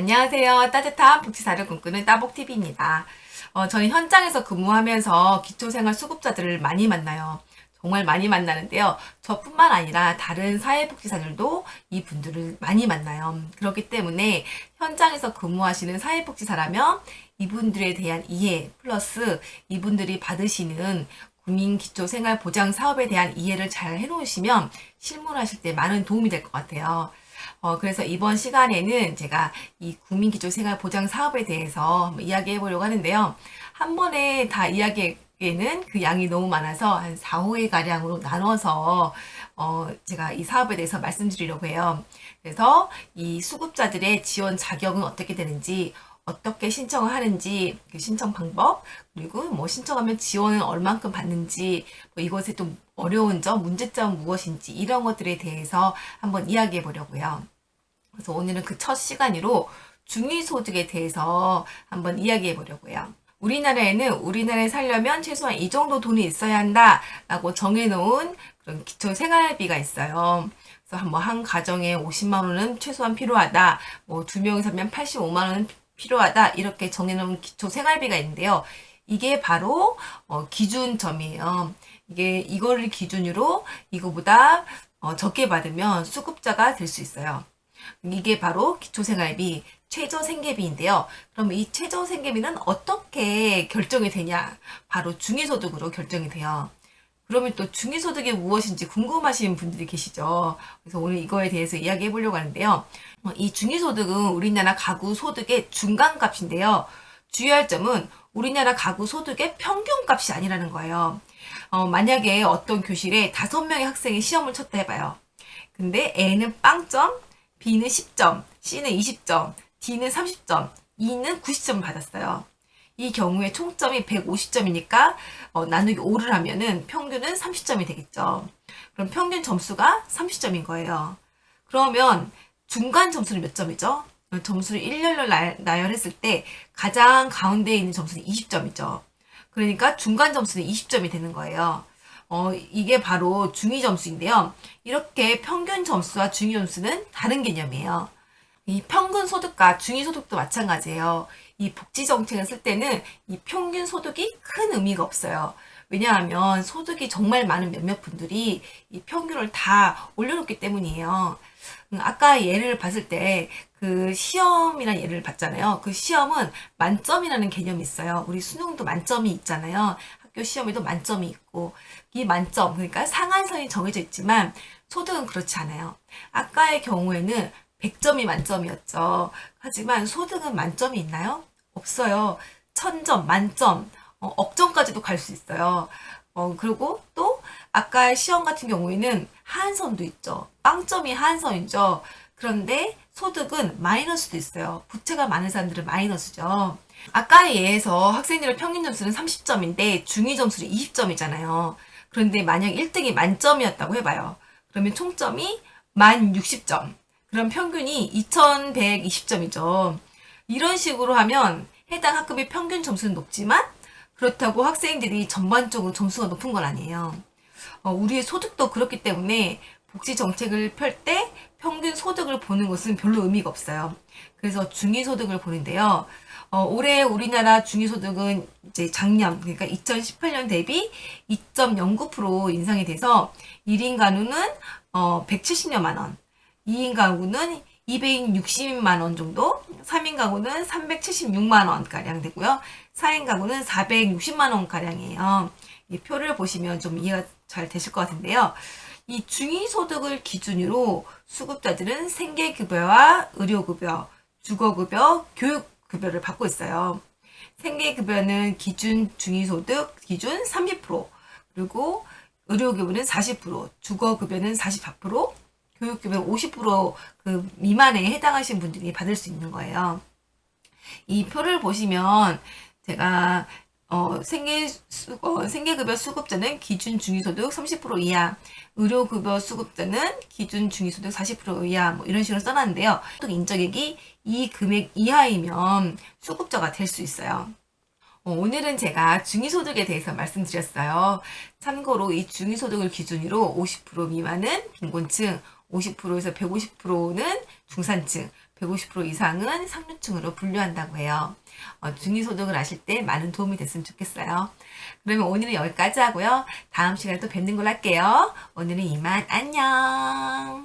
안녕하세요. 따뜻한 복지사를 꿈꾸는 따복TV입니다. 어, 저는 현장에서 근무하면서 기초생활 수급자들을 많이 만나요. 정말 많이 만나는데요. 저뿐만 아니라 다른 사회복지사들도 이 분들을 많이 만나요. 그렇기 때문에 현장에서 근무하시는 사회복지사라면 이분들에 대한 이해 플러스 이분들이 받으시는 국민기초생활보장 사업에 대한 이해를 잘 해놓으시면 실무하실 때 많은 도움이 될 것 같아요. 어, 그래서 이번 시간에는 제가 이 국민기초생활보장 사업에 대해서 이야기해 보려고 하는데요. 한 번에 다 이야기에는 그 양이 너무 많아서 한 4, 5회 가량으로 나눠서 어, 제가 이 사업에 대해서 말씀드리려고 해요. 그래서 이 수급자들의 지원 자격은 어떻게 되는지, 어떻게 신청을 하는지, 그 신청 방법, 그리고 뭐 신청하면 지원은 얼만큼 받는지, 뭐 이것의 좀 어려운 점, 문제점은 무엇인지, 이런 것들에 대해서 한번 이야기해 보려고요. 그래서 오늘은 그 첫 시간으로 중위소득에 대해서 한번 이야기해 보려고요. 우리나라에는 우리나라에 살려면 최소한 이 정도 돈이 있어야 한다 라고 정해놓은 그런 기초 생활비가 있어요. 그래서 한, 뭐, 한 가정에 50만 원은 최소한 필요하다. 뭐, 두 명이 살면 85만 원은 필요하다. 이렇게 정해놓은 기초 생활비가 있는데요. 이게 바로, 어, 기준점이에요. 이게, 이거를 기준으로 이거보다 어, 적게 받으면 수급자가 될 수 있어요. 이게 바로 기초생활비, 최저생계비인데요. 그럼 이 최저생계비는 어떻게 결정이 되냐? 바로 중위소득으로 결정이 돼요. 그러면 또 중위소득이 무엇인지 궁금하신 분들이 계시죠. 그래서 오늘 이거에 대해서 이야기해 보려고 하는데요. 어, 이 중위소득은 우리나라 가구 소득의 중간값인데요. 주의할 점은 우리나라 가구 소득의 평균값이 아니라는 거예요. 어, 만약에 어떤 교실에 다섯 명의 학생이 시험을 쳤다 해봐요. 근데 A는 빵점, B는 10점, C는 20점, D는 30점, E는 90점 받았어요. 이 경우에 총점이 150점이니까 어, 나누기 5를 하면은 평균은 30점이 되겠죠. 그럼 평균 점수가 30점인 거예요. 그러면 중간 점수는 몇 점이죠? 점수를 일렬로 나- 나열했을 때 가장 가운데에 있는 점수는 20점이죠. 그러니까 중간 점수는 20점이 되는 거예요. 어, 이게 바로 중위 점수인데요. 이렇게 평균 점수와 중위 점수는 다른 개념이에요. 이 평균 소득과 중위 소득도 마찬가지예요. 이 복지 정책을 쓸 때는 이 평균 소득이 큰 의미가 없어요. 왜냐하면 소득이 정말 많은 몇몇 분들이 이 평균을 다 올려놓기 때문이에요. 음, 아까 예를 봤을 때 그 시험이라는 예를 봤잖아요. 그 시험은 만점이라는 개념이 있어요. 우리 수능도 만점이 있잖아요. 학교 시험에도 만점이 있고 이 만점 그러니까 상한선이 정해져 있지만 소득은 그렇지 않아요. 아까의 경우에는 100점이 만점이었죠. 하지만 소득은 만점이 있나요? 없어요. 천점, 만점, 어, 억점까지도 갈 수 있어요. 어, 그리고 또 아까 시험 같은 경우에는 하한선도 있죠. 빵점이 하한선이죠. 그런데 소득은 마이너스도 있어요. 부채가 많은 사람들은 마이너스죠. 아까의 예에서 학생들의 평균 점수는 30점인데 중위 점수는 20점이잖아요. 그런데 만약 1등이 만점이었다고 해봐요. 그러면 총점이 만 60점. 그럼 평균이 2120점이죠. 이런 식으로 하면 해당 학급의 평균 점수는 높지만 그렇다고 학생들이 전반적으로 점수가 높은 건 아니에요. 어, 우리의 소득도 그렇기 때문에 복지 정책을 펼 때 평균 소득을 보는 것은 별로 의미가 없어요. 그래서 중위소득을 보는데요. 어, 올해 우리나라 중위소득은 이제 작년, 그러니까 2018년 대비 2.09% 인상이 돼서 1인 가구는 어, 170여만 원, 2인 가구는 260만 원 정도, 3인 가구는 376만 원 가량 되고요. 4인 가구는 460만 원 가량이에요. 이 표를 보시면 좀 이해가 잘 되실 것 같은데요. 이 중위소득을 기준으로 수급자들은 생계급여와 의료급여, 주거급여, 교육급여를 받고 있어요. 생계급여는 기준 중위소득 기준 30%, 그리고 의료급여는 40%, 주거급여는 44%, 교육급여는 50%그 미만에 해당하신 분들이 받을 수 있는 거예요. 이 표를 보시면 제가 어, 생계 수, 어, 생계급여 수급자는 기준 중위소득 30% 이하, 의료급여 수급자는 기준 중위소득 40% 이하, 뭐 이런 식으로 써놨는데요. 소득 인정액이 이 금액 이하이면 수급자가 될 수 있어요. 어, 오늘은 제가 중위소득에 대해서 말씀드렸어요. 참고로 이 중위소득을 기준으로 50% 미만은 빈곤층, 50%에서 150%는 중산층, 150% 이상은 상류층으로 분류한다고 해요. 어, 중위소득을 아실 때 많은 도움이 됐으면 좋겠어요. 그러면 오늘은 여기까지 하고요. 다음 시간에 또 뵙는 걸로 할게요. 오늘은 이만 안녕.